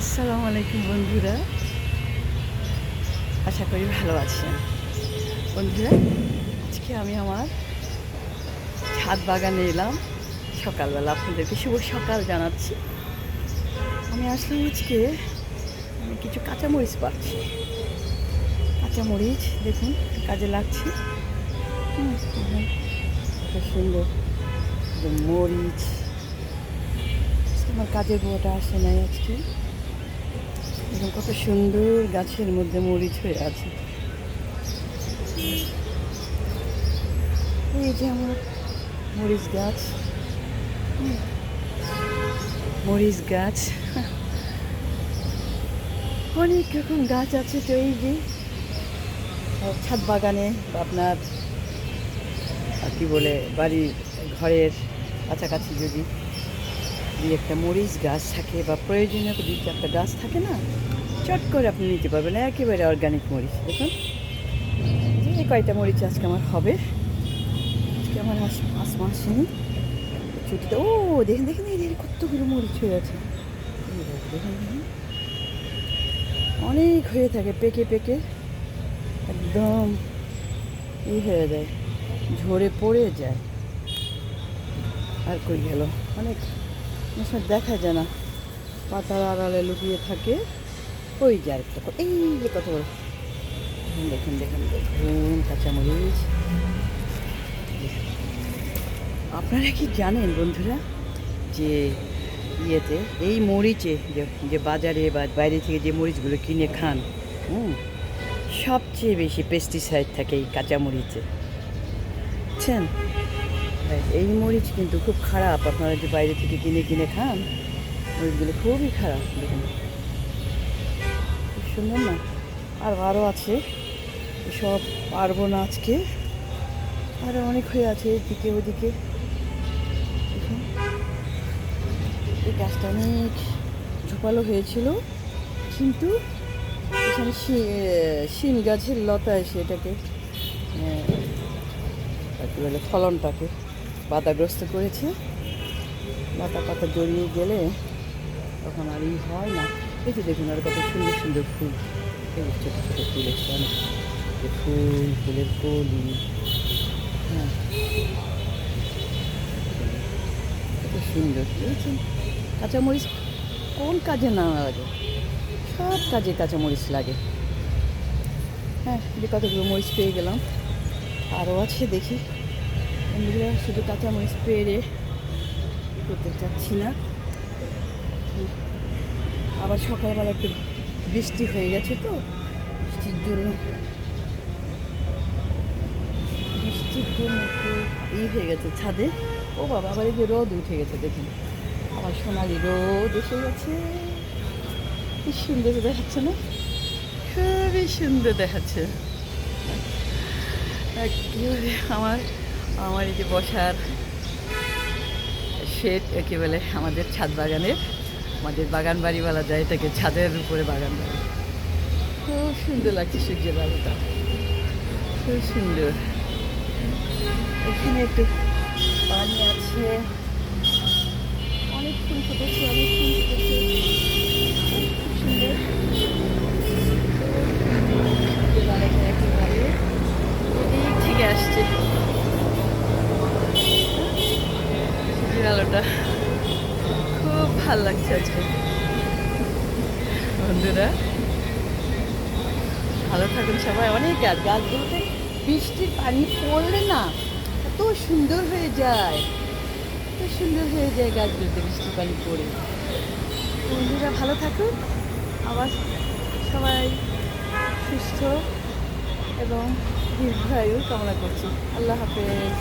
আসসালামু আলাইকুম বন্ধুরা। আশা করি ভালো আছেন। বন্ধুরা, আজকে আমি আমার ছাদ বাগানে এলাম। সকালবেলা আপনাদেরকে শুভ সকাল জানাচ্ছি। আমি আসলে আজকে আমি কিছু কাঁচামরিচ পাচ্ছি। কাঁচামরিচ, দেখুন কাজে লাগছে। সুন্দর। মরিচ। আমার কাজের বুয়াটা আসে নাই আজকে। এবং কত সুন্দর গাছের মধ্যে মরিচ হয়ে আছে। এই যে আমার মরিচ গাছ। মরিচ গাছ। অনেক রকম গাছ আছে তো এই যে। ছাদ বাগানে আপনার কি বলে, বাড়ির ঘরের কাছাকাছি যদি দুই একটা মরিচ গাছ থাকে বা প্রয়োজনীয় দুই চারটা গাছ থাকে না, চট করে আপনি নিতে পারবেন। একেবারে অর্গানিক মরিচ, দেখুন। এই কয়টা মরিচ আজকে আমার হবে, আজকে আমার আস আসমা আসেনি। ছুটিতে, ও, দেখেন দেখেন, এই কতগুলো মরিচ হয়ে আছে। অনেক হয়ে থাকে, পেকে পেকে, একদম ই হয়ে যায়, ঝরে পড়ে যায়। আর কই গেল? অনেক। সময় দেখা যায় না। পাতার আড়ালে লুকিয়ে থাকে। ওই যে আরেকটা এই যে কত বড়। দেখুন দেখুন দেখুন, কাঁচামরিচ। আপনারা কি জানেন বন্ধুরা যে ইয়েতে, এই মরিচে যে বাজারে বা বাইরে থেকে যে মরিচগুলো কিনে খান, হুম, সবচেয়ে বেশি পেস্টিসাইড থাকে এই কাঁচা মরিচে বুঝছেন? এই মরিচ কিন্তু খুব খারাপ। আপনারা যে বাইরে থেকে কিনে কিনে খান, মরিচগুলো খুবই খারাপ দেখুন। খুব সুন্দর না? আর আরও আছে। সব পারব না আজকে। আরও অনেক হয়ে আছে এদিকে, ওদিকে। দেখুন। এই গাছটা অনেক ঝোপালো হয়েছিল। কিন্তু এখানে শিম গাছের লতা এসে এটাকে বলে ফলনটাকে। বাধাগ্রস্ত করেছে। লতা পাতা জড়িয়ে গেলে তখন আর ই হয় না। এই যে দেখুন, আর কত সুন্দর সুন্দর ফুল। এই ছোটো ছোটো ফুল এসছে অনেক ফুল, ফুলের কলি। হ্যাঁ। কত সুন্দর, বুঝেছেন? কাঁচামরিচ কোন কাজে না লাগে? সব কাজে কাঁচামরিচ লাগে। হ্যাঁ যে কতগুলো মরিচ পেয়ে গেলাম। আরও আছে, দেখি। বন্ধুরা শুধু কাঁচামরিচ পেরে করতে চাচ্ছি না। আবার সকালবেলা একটু বৃষ্টি হয়ে গেছে তো, বৃষ্টির জন্য। বৃষ্টির জন্য একটু ই হয়ে গেছে ছাদে। ও বাবা, আবার এই যে রোদ উঠে গেছে দেখুন। আবার সোনালি রোদ এসে গেছে। কি সুন্দর দেখাচ্ছে না? খুবই সুন্দর দেখাচ্ছে। একেবারে আমার আমার এই যে বসার শেড একে বলে আমাদের ছাদ বাগানের, আমাদের বাগান বাড়ি বলা যায় এটাকে ছাদের উপরে বাগান বাড়ি খুব সুন্দর লাগছে সূর্যের আলোটা। খুব সুন্দর। এখানে একটু পানি আছে। অনেকক্ষণ ফুটেছে অনেক ফুল ফুটেছে আলোটা খুব ভালো লাগছে আজকে। বন্ধুরা, ভালো থাকুন সবাই অনেক। গাছ গাছগুলোতে বৃষ্টির পানি পড়লে না এত সুন্দর হয়ে যায়। এত সুন্দর হয়ে যায় গাছগুলোতে বৃষ্টির পানি পড়ে। বন্ধুরা, ভালো থাকুন। আবার সবাই সুস্থ এবং দীর্ঘায়ু কামনা করছি। আল্লাহ হাফেজ।